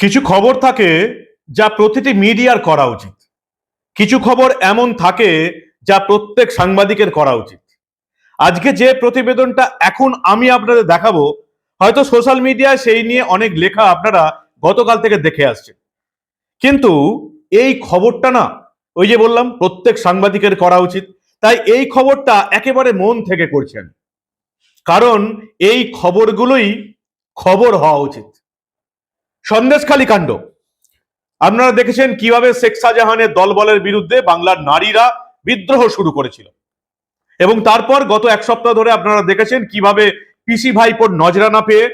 কিছু খবর থাকে যা প্রতিটি মিডিয়ার করা উচিত। কিছু খবর এমন থাকে যা প্রত্যেক সাংবাদিকের করা উচিত। আজকে যে প্রতিবেদনটা এখন আমি আপনাদের দেখাবো, হয়তো সোশ্যাল মিডিয়ায় সেই নিয়ে অনেক লেখা আপনারা গতকাল থেকে দেখে আসছেন। কিন্তু এই খবরটা না, ওই যে বললাম, প্রত্যেক সাংবাদিকের করা উচিত। তাই এই খবরটা একেবারে মন থেকে করছেন। কারণ এই খবরগুলোই খবর হওয়া উচিত। সন্দেশখালী কাণ্ড। আপনারা দেখেছেন কীভাবে শেখ শাহজাহানের দলবলের বিরুদ্ধে বাংলার নারীরা বিদ্রোহ শুরু করেছিল। এবং তারপর গত এক সপ্তাহ ধরে আপনারা দেখেছেন কীভাবে পিসি ভাইপোর নজরা না পেয়ে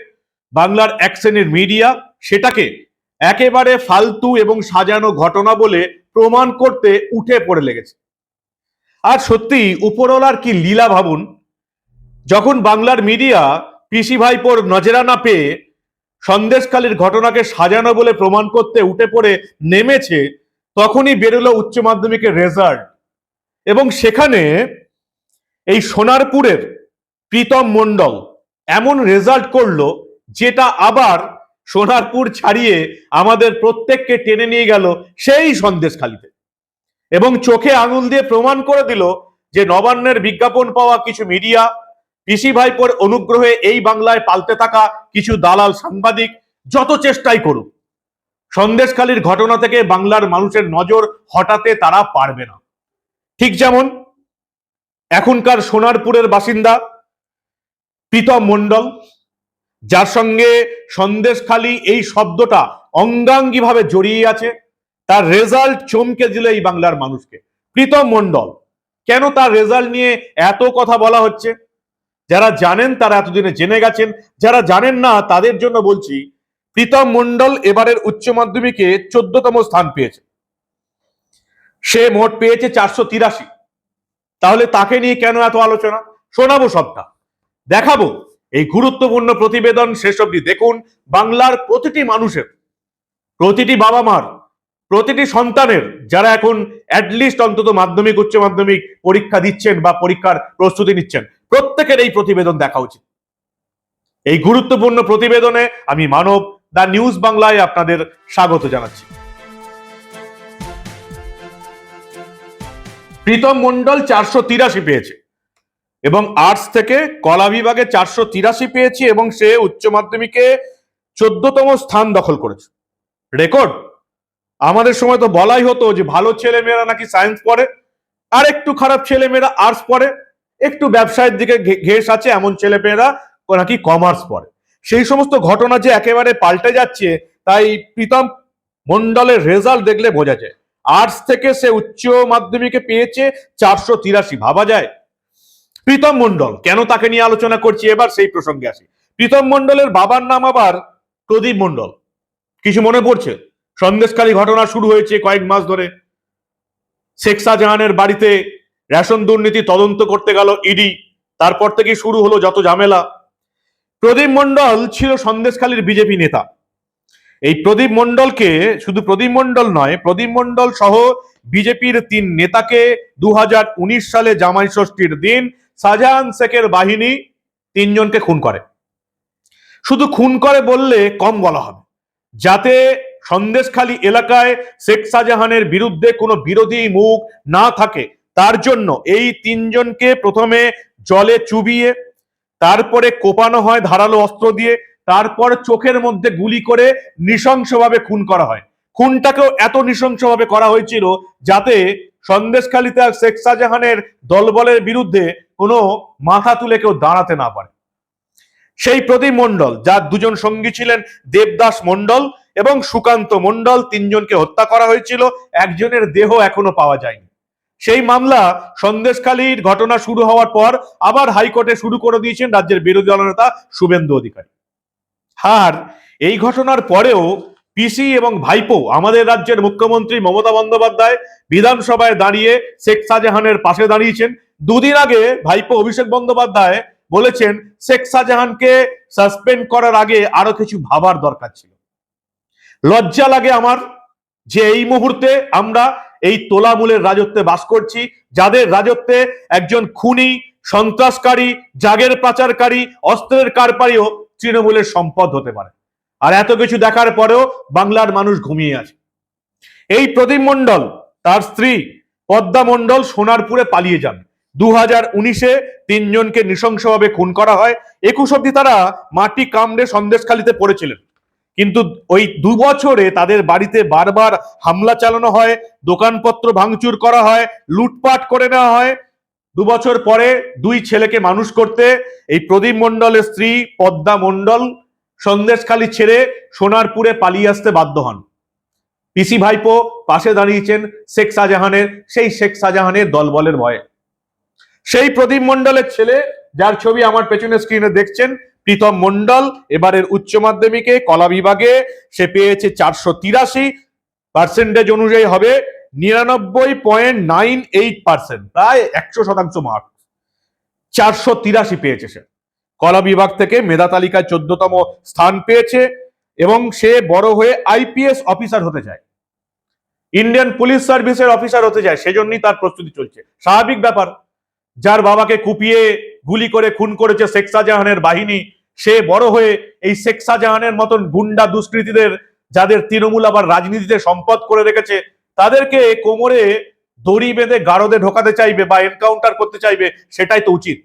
বাংলার এক শ্রেণির মিডিয়া সেটাকে একেবারে ফালতু এবং সাজানো ঘটনা বলে প্রমাণ করতে উঠে পড়ে লেগেছে। আর সত্যি উপরওয়ালার কি লীলা ভাবুন, যখন বাংলার মিডিয়া পিসি ভাইপোর নজরা না পেয়ে সন্দেশকালীর ঘটনাকে সাজানো বলে প্রমাণ করতে উঠে পড়ে নেমেছে, তখনই বেরোলো উচ্চ মাধ্যমিকের রেজাল্ট এবং সেখানে এই সোনারপুরের প্রীতম মণ্ডল এমন রেজাল্ট করল, যেটা আবার সোনারপুর ছাড়িয়ে আমাদের প্রত্যেককে টেনে নিয়ে গেল সেই সন্দেশখালিতে। এবং চোখে আঙুল দিয়ে প্রমাণ করে দিল যে নবান্নের বিজ্ঞাপন পাওয়া কিছু মিডিয়া পিসি ভাইপোর অনুগ্রহে এই বাংলায় পালতে থাকা কিছু দালাল সাংবাদিক যত চেষ্টাই করুক, সন্দেশখালীর ঘটনা থেকে বাংলার মানুষের নজর হটাতে তারা পারবে না। ঠিক যেমন এখনকার সোনারপুরের বাসিন্দা প্রীতম মণ্ডল, যার সঙ্গে সন্দেশখালী এই শব্দটা অঙ্গাঙ্গিভাবে জড়িয়ে আছে, তার রেজাল্ট চমকে দিল এই বাংলার মানুষকে। প্রীতম মণ্ডল, কেন তার রেজাল্ট নিয়ে এত কথা বলা হচ্ছে? যারা জানেন তারা এতদিনে জেনে গেছেন, যারা জানেন না তাদের জন্য বলছি, প্রীতম মণ্ডল এবারের উচ্চ মাধ্যমিকে চোদ্দতম স্থান পেয়েছে। সে মোট পেয়েছে চারশো তিরাশি। তাহলে তাকে নিয়ে কেন এত আলোচনা? শোনাবো সবটা। দেখাবো। এই গুরুত্বপূর্ণ প্রতিবেদন শেষ অব্দি দেখুন। বাংলার প্রতিটি মানুষের, প্রতিটি বাবা মার প্রতিটি সন্তানের যারা এখন অ্যাটলিস্ট অন্তত মাধ্যমিক, উচ্চ মাধ্যমিক পরীক্ষা দিচ্ছেন বা পরীক্ষার প্রস্তুতি নিচ্ছেন প্রত্যেকের এই প্রতিবেদন দেখা উচিত। এই গুরুত্বপূর্ণ প্রতিবেদনে আমি মানব দা নিউজ বাংলায় আপনাদের স্বাগত জানাচ্ছি। প্রীতম মন্ডল চারশো তিরাশি পেয়েছে এবং আর্টস থেকে কলা বিভাগে চারশো তিরাশি পেয়েছে এবং সে উচ্চ মাধ্যমিকে চোদ্দতম স্থান দখল করেছে। রেকর্ড? আমাদের সময় তো বলাই হতো যে ভালো ছেলে মেয়েরা নাকি সায়েন্স পড়ে, আর একটু খারাপ ছেলে মেয়েরা আর্টস পড়ে। একটু ব্যবসায়ের দিকে ঘে- ঘেঁষ আছে, এমন ছেলে মেয়েরা নাকি কমার্স পড়ে। সেই সমস্ত ঘটনা যে একেবারে পাল্টে যাচ্ছে, তাই প্রীতম মন্ডলের রেজাল্ট দেখলে বোঝা যায়। আর্টস থেকে সে উচ্চ মাধ্যমিকে পেয়েছে চারশো তিরাশি, ভাবা যায়। প্রীতম মন্ডল কেন তাকে নিয়ে আলোচনা করছি? এবার সেই প্রসঙ্গে আসি। প্রীতম মন্ডলের বাবার নাম আবার প্রদীপ মন্ডল কিছু মনে পড়ছে? সন্দেশকারী ঘটনা শুরু হয়েছে কয়েক মাস ধরে। শেখ শাহজাহানের বাড়িতে রেশন দুর্নীতি তদন্ত করতে গেল ইডি। তারপর থেকে শুরু হলো যত ঝামেলা। প্রদীপ মন্ডল ছিল সন্দেশখালীর বিজেপি নেতা। এই প্রদীপ মন্ডলকে শুধু প্রদীপ মন্ডল নয়, প্রদীপ মন্ডল সহ বিজেপির তিন নেতাকে দু হাজার উনিশ সালে জামাই ষষ্ঠীর দিন শাহজাহান শেখের বাহিনী তিনজনকে খুন করে। শুধু খুন করে বললে কম বলা হবে। যাতে সন্দেশখালী এলাকায় শেখ শাহজাহানের বিরুদ্ধে কোনো বিরোধী মুখ না থাকে তার জন্য এই তিনজনকে প্রথমে জলে চুবিয়ে, তারপরে কোপানো হয় ধারালো অস্ত্র দিয়ে, তারপর চোখের মধ্যে গুলি করে নৃশংসভাবে খুন করা হয়। খুনটাকেও এত নৃশংসভাবে করা হয়েছিল যাতে সন্দেশখালীতে শেখ শাহজাহানের দলবলের বিরুদ্ধে কোনো মাথা তুলে কেউ দাঁড়াতে না পারে। সেই প্রদীপ মণ্ডল, যার দুজন সঙ্গী ছিলেন দেবদাস মণ্ডল এবং সুকান্ত মণ্ডল, তিনজনকে হত্যা করা হয়েছিল। একজনের দেহ এখনও পাওয়া যায়নি। সেই মামলা সন্দেশখালীর ঘটনা শুরু হওয়ার পর আবার হাইকোর্টে শুরু করে দিয়েছেন রাজ্যের বিরোধী দলনেতা শুভেন্দু অধিকারী। আর এই ঘটনার পরেও পিসি এবং ভাইপো আমাদের রাজ্যের মুখ্যমন্ত্রী মমতা বন্দ্যোপাধ্যায় বিধানসভায় দাঁড়িয়ে শেখ শাহজাহানের পাশে দাঁড়িয়েছেন। দুদিন আগে ভাইপো অভিষেক বন্দ্যোপাধ্যায় বলেছেন, শেখ শাহজাহানকে সাসপেন্ড করার আগে আরও কিছু ভাবার দরকার ছিল। লজ্জা লাগে আমার যে এই মুহূর্তে আমরা এই তোলামূলের রাজত্বে বাস করছি, যাদের রাজত্বে একজন খুনি, সন্ত্রাসকারী, জাগের পাচারকারী, অস্ত্রের কারপারিও তৃণমূলের সম্পদ হতে পারে। আর এত কিছু দেখার পরেও বাংলার মানুষ ঘুমিয়ে আছে। এই প্রদীপ মণ্ডল, তার স্ত্রী পদ্মা মণ্ডল সোনারপুরে পালিয়ে যান। দু হাজার উনিশে তিনজনকে নৃশংসভাবে খুন করা হয়। একুশ অব্দি তারা মাটি কামড়ে সন্দেশখালিতে পড়েছিলেন। কিন্তু ওই দু বছরে তাদের বাড়িতে বারবার হামলা চালানো হয়, দোকানপত্র ভাঙচুর করা হয়, লুটপাট করে নেওয়া হয়। দু বছর পরে দুই ছেলেকে মানুষ করতে এই প্রদীপ মণ্ডলের স্ত্রী পদ্মা মণ্ডল সন্দেশখালি ছেড়ে সোনারপুরে পালিয়ে আসতে বাধ্য হন। পিসি ভাইপো পাশে দাঁড়িয়েছেন শেখ শাহজাহানের, সেই শেখ শাহজাহানের দলবলের ভয়ে। সেই প্রদীপ মণ্ডলের ছেলে, যার ছবি আমার পেছনে স্ক্রিনে দেখছেন প্রীতম মণ্ডল, এবারের উচ্চ মাধ্যমিকে কলা বিভাগে, সে পেয়েছে চারশো তিরাশি পার্সেন্টেজ অনুযায়ী হবে, নিরানব্বই পয়েন্ট নাইন এইট পার্সেন্ট প্রায় একশো শতাংশ মার্ক চারশো তিরাশি পেয়েছে সে। কলা বিভাগ থেকে মেধা তালিকায় চোদ্দতম স্থান পেয়েছে এবং সে বড় হয়ে আইপিএস অফিসার হতে চায়। ইন্ডিয়ান পুলিশ সার্ভিসের অফিসার হতে চায়, সেজন্যই তার প্রস্তুতি চলছে। স্বাভাবিক ব্যাপার। যার বাবাকে কুপিয়ে গুলি করে খুন করেছে শেখ শাহজাহানের বাহিনী, সে বড় হয়ে এই শেখ শাহজাহানের মতন গুন্ডা দুষ্কৃতীদের, যাদের তৃণমূল আবার রাজনীতিতে সম্পদ করে রেখেছে, তাদেরকে কোমরে দড়ি বেঁধে গারদে ঢোকাতে চাইবে বা এনকাউন্টার করতে চাইবে, সেটাই তো উচিত।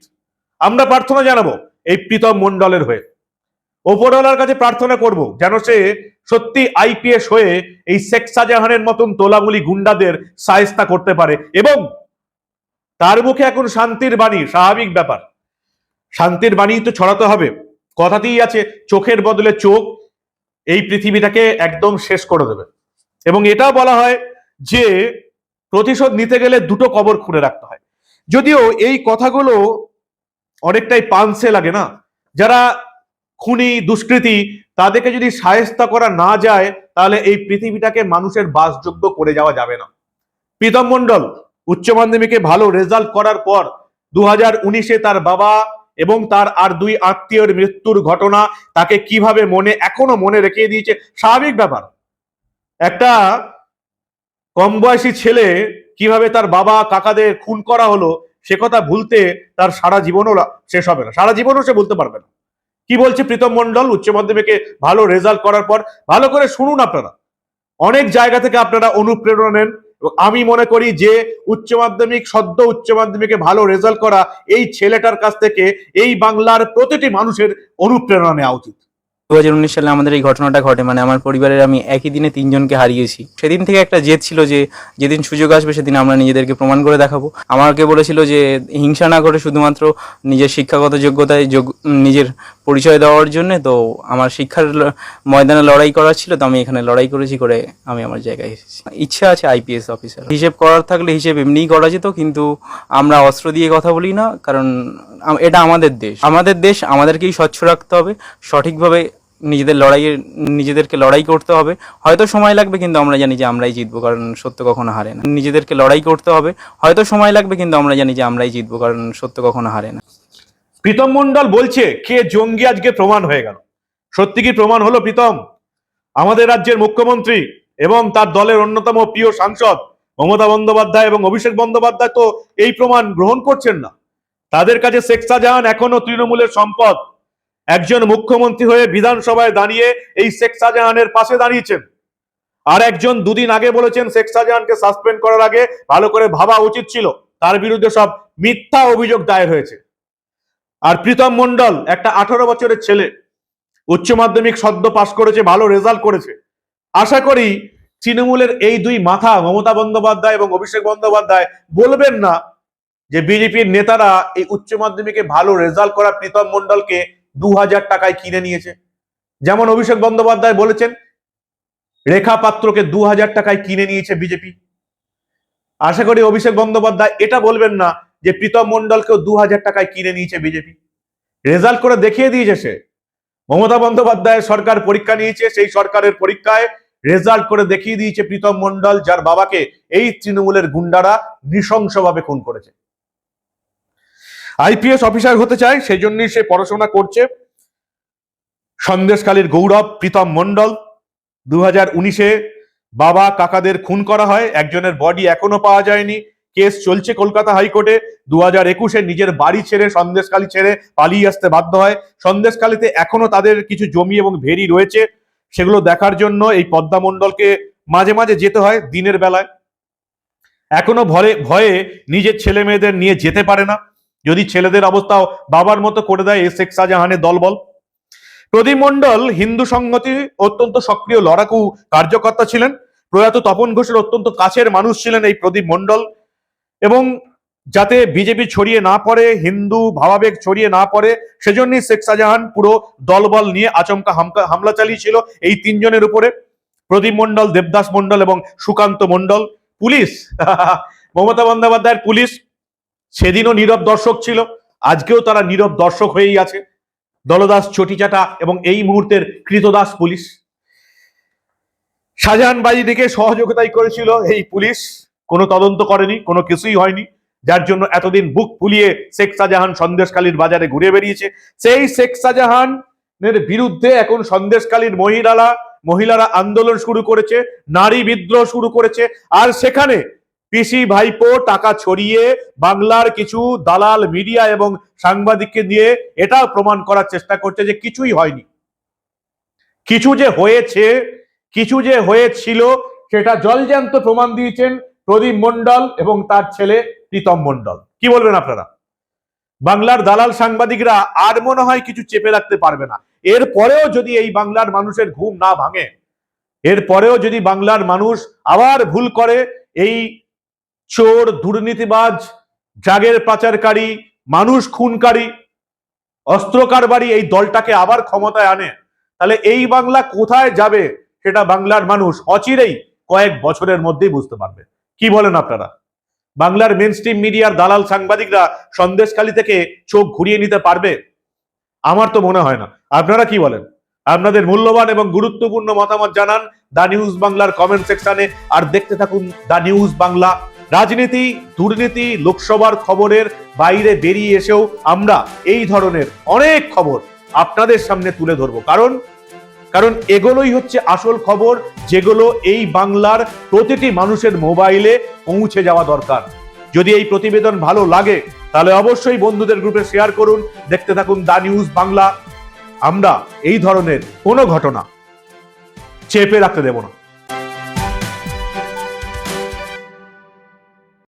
আমরা প্রার্থনা জানাব এই প্রীতম মন্ডলের হয়ে। ওপরওয়ালার কাছে প্রার্থনা করব যেন সে সত্যি আইপিএস হয়ে এই শেখ শাহজাহানের মতন তোলামুলি গুন্ডাদের সায়স্তা করতে পারে এবং তার মুখে এখন শান্তির বাণী, স্বাভাবিক ব্যাপার। শান্তির বাণী তো ছড়াতে হবে। কথাতেই আছে, চোখের বদলে চোখ এই পৃথিবীটাকে একদম শেষ করে দেবে। এবং এটাও বলা হয় যে, প্রতিশোধ নিতে গেলে দুটো কবর খুঁড়ে রাখতে হয়। যদিও এই কথাগুলো অনেকটাই পানসে লাগে না। যারা খুনি, দুষ্কৃতী, তাদেরকে যদি সায়স্তা করা না যায়, তাহলে এই পৃথিবীটাকে মানুষের বাসযোগ্য করে যাওয়া যাবে না। প্রীতম মণ্ডল উচ্চ মাধ্যমিকে ভালো রেজাল্ট করার পর দু হাজার উনিশে তার বাবা এবং তার আর দুই আত্মীয়র মৃত্যুর ঘটনা তাকে কীভাবে মনে, এখনও মনে রেখে দিয়েছে, স্বাভাবিক ব্যাপার। একটা কম বয়সী ছেলে কীভাবে তার বাবা, কাকাদের খুন করা হলো, সে কথা ভুলতে তার সারা জীবনও শেষ হবে না। সারা জীবনও সে বলতে পারবে না। কি বলছে প্রীতম মণ্ডল? উচ্চ মাধ্যমিকে ভালো রেজাল্ট করার পর। ভালো করে শুনুন আপনারা। অনেক জায়গা থেকে আপনারা অনুপ্রেরণা নেন। আমি মনে করি যে উচ্চ মাধ্যমিক, সদ্য উচ্চ মাধ্যমিকে ভালো রেজাল্ট করা এই ছেলেটার কাছ থেকে এই বাংলার প্রতিটি মানুষের অনুপ্রেরণা নেওয়া উচিত। দু হাজার উনিশ সালে আমাদের এই ঘটনাটা ঘটে। মানে আমার পরিবারের আমি একই দিনে তিনজনকে হারিয়েছি। সেদিন থেকে একটা জেদ ছিল যে, যেদিন সুযোগ আসবে সেদিন আমরা নিজেদেরকে প্রমাণ করে দেখাবো। আমাকে বলেছিল যে, হিংসা না করে শুধুমাত্র নিজের শিক্ষাগত যোগ্যতায় যোগ- নিজের পরিচয় দেওয়ার জন্য, তো আমার শিক্ষার ময়দানে লড়াই করার ছিল, তো আমি এখানে লড়াই করেছি করে আমি আমার জায়গায় এসেছি। ইচ্ছা আছে আইপিএস অফিসার। হিসেব করার থাকলে হিসেব এমনিই করা যেত, কিন্তু আমরা অস্ত্র দিয়ে কথা বলি না, কারণ এটা আমাদের দেশ। আমাদের দেশ আমাদেরকেই স্বচ্ছ রাখতে হবে, সঠিকভাবে নিজেদের লড়াইয়ের নিজেদেরকে লড়াই করতে হবে। হয়তো সময় লাগবে কিন্তু আমরা জানি যে আমরাই জিতবো, কারণ সত্য কখনো হারে না। নিজেদেরকে লড়াই করতে হবে। হয়তো সময় লাগবে কিন্তু আমরা জানি যে আমরাই জিতবো, কারণ সত্য কখনো হারে না। প্রীতম মণ্ডল বলছে, কে জঙ্গি আজকে প্রমাণ হয়ে গেল। সত্যি কি প্রমাণ হলো প্রীতম? আমাদের রাজ্যের মুখ্যমন্ত্রী এবং তার দলের অন্যতম প্রিয় সাংসদ মমতা বন্দ্যোপাধ্যায় এবং অভিষেক বন্দ্যোপাধ্যায় তো এই প্রমাণ গ্রহণ করছেন না। তাদের কাছে শেখ শাহজাহান এখনও তৃণমূলের সম্পদ। একজন মুখ্যমন্ত্রী হয়ে বিধানসভায় দাঁড়িয়ে এই শেখ শাহজাহানের পাশে দাঁড়িয়েছেন। আর একজন দুদিন আগে বলেছেন শেখ শাহজাহানকে সাসপেন্ড করার আগে ভালো করে ভাবা উচিত ছিল। তার বিরুদ্ধে সব মিথ্যা অভিযোগ দায়ের হয়েছে। আর প্রীতম মন্ডল একটা আঠারো বছরের ছেলে, উচ্চ মাধ্যমিক সদ্য পাশ করেছে, ভালো রেজাল্ট করেছে। আশা করি তৃণমূলের এই দুই মাথা, মমতা বন্দ্যোপাধ্যায় এবং অভিষেক বন্দ্যোপাধ্যায়, বলবেন না যে বিজেপির নেতারা এই উচ্চ মাধ্যমিকে ভালো রেজাল্ট করা প্রীতম মণ্ডলকে দু হাজার টাকায় কিনে নিয়েছে। যেমন অভিষেক বন্দ্যোপাধ্যায় বলেছেন, রেখা পাত্রকে দু হাজার টাকায় কিনে নিয়েছে বিজেপি। আশা করি অভিষেক বন্দ্যোপাধ্যায় এটা বলবেন না যে প্রীতম মণ্ডলকেও দু হাজার টাকায় কিনে নিয়েছে বিজেপি। রেজাল্ট করে দেখিয়ে দিয়েছে সে। মমতা বন্দ্যোপাধ্যায়ের সরকার পরীক্ষা নিয়েছে, সেই সরকারের পরীক্ষায় রেজাল্ট করে দেখিয়ে দিয়েছে প্রীতম মণ্ডল, যার বাবাকে এই তৃণমূলের গুন্ডারা নৃশংসভাবে খুন করেছে। আইপিএস অফিসার হতে চায় সেই জন্যই সে পড়াশোনা করছে। সন্দেশকালীর গৌরব প্রীতম মণ্ডল দু হাজার উনিশে বাবা কাকাদের খুন করা হয়, একজনের বডি এখনও পাওয়া যায়নি। কেস চলছে কলকাতা হাইকোর্টে দু হাজার একুশে নিজের বাড়ি ছেড়ে সন্দেশকালী ছেড়ে পালিয়ে আসতে বাধ্য হয়। সন্দেশকালীতে এখনও তাদের কিছু জমি এবং ভেরি রয়েছে, সেগুলো দেখার জন্য এই পদ্মা মণ্ডলকে মাঝে মাঝে যেতে হয়, দিনের বেলায়। এখনও ভয়ে ভয়ে নিজের ছেলে মেয়েদের নিয়ে যেতে পারে না। যদি ছেলেদের অবস্থা বাবার মতো করে দেয় এ শেখ শাহজাহানের দলবল। প্রদীপ মণ্ডল হিন্দু সংগতি অত্যন্ত সক্রিয় লড়াকু কার্যকর্তা ছিলেন। প্রয়াত তপন ঘোষের অত্যন্ত কাছের মানুষ ছিলেন এই প্রদীপ মণ্ডল। এবং যাতে বিজেপি ছড়িয়ে না পড়ে, হিন্দু ভাবাবেগ ছড়িয়ে না পড়ে, সেজন্যই শেখ শাহজাহান পুরো দলবল নিয়ে আচমকা হামলা চালিয়েছিল এই তিনজনের উপরে। প্রদীপ মণ্ডল, দেবদাস মণ্ডল এবং সুকান্ত মণ্ডল। পুলিশ, মমতা বন্দ্যোপাধ্যায়ের পুলিশ। সেদিনও নীরব দর্শক ছিল, আজকেও তারা নীরব দর্শক হয়েই আছে। দলদাস চটিচাটা এবং এই মুহূর্তের কৃতদাস পুলিশ। শাহজাহান বাজিদিকে সহযোগিতাই করেছিল এই পুলিশ। কোনো তদন্ত করেনি, কোনো কিছুই হয়নি, যার জন্য এতদিন বুক ফুলিয়ে শেখ শাহজাহান সন্দেশকালীর বাজারে ঘুরে বেরিয়েছে সেই শেখ শাহজাহানের বিরুদ্ধে এখন সন্দেশকালীর মহিলারা মহিলারা আন্দোলন শুরু করেছে, নারী বিদ্রোহ শুরু করেছে, আর সেখানে পিসি ভাইপো টাকা ছড়িয়ে বাংলার কিছু দালাল মিডিয়া এবং সাংবাদিককে দিয়ে এটাও প্রমাণ করার চেষ্টা করছে যে কিছুই হয়নি। কিছু যে হয়েছে, কিছু যে হয়েছিল, সেটা জলজ্যান্ত প্রমাণ দিয়েছেন প্রদীপ মণ্ডল এবং তার ছেলে প্রীতম মণ্ডল। কি বলবেন আপনারা? বাংলার দালাল সাংবাদিকরা আর মনে হয় কিছু চেপে রাখতে পারবে না। এর পরেও যদি এই বাংলার মানুষের ঘুম না ভাঙে, এর পরেও যদি বাংলার মানুষ আবার ভুল করে, এই চোর, দুর্নীতিবাজ, জাগের পাচারকারী, মানুষ খুনকারী অস্ত্র কারবারি এই দলটাকে আবার ক্ষমতায় আনে। তাহলে এই বাংলা কোথায় যাবে সেটা বাংলার মানুষ অচিরেই কয়েক বছরের মধ্যেই বুঝতে পারবে। কি বলেন আপনারা? বাংলার মেন স্ট্রিম মিডিয়ার দালাল সাংবাদিকরা সন্দেশখালী থেকে চোখ ঘুরিয়ে নিতে পারবে? আমার তো মনে হয় না। আপনারা কি বলেন? আপনাদের মূল্যবান এবং গুরুত্বপূর্ণ মতামত জানান দা নিউজ বাংলার কমেন্ট সেকশনে আর দেখতে থাকুন দা নিউজ বাংলা রাজনীতি, দুর্নীতি, লোকসভার খবরের বাইরে বেরিয়ে এসেও আমরা এই ধরনের অনেক খবর আপনাদের সামনে তুলে ধরবো। কারণ কারণ এগুলোই হচ্ছে আসল খবর, যেগুলো এই বাংলার প্রতিটি মানুষের মোবাইলে পৌঁছে যাওয়া দরকার। যদি এই প্রতিবেদন ভালো লাগে, তাহলে অবশ্যই বন্ধুদের গ্রুপে শেয়ার করুন, দেখতে থাকুন দা নিউজ বাংলা। আমরা এই ধরনের কোনো ঘটনা চেপে রাখতে দেব না।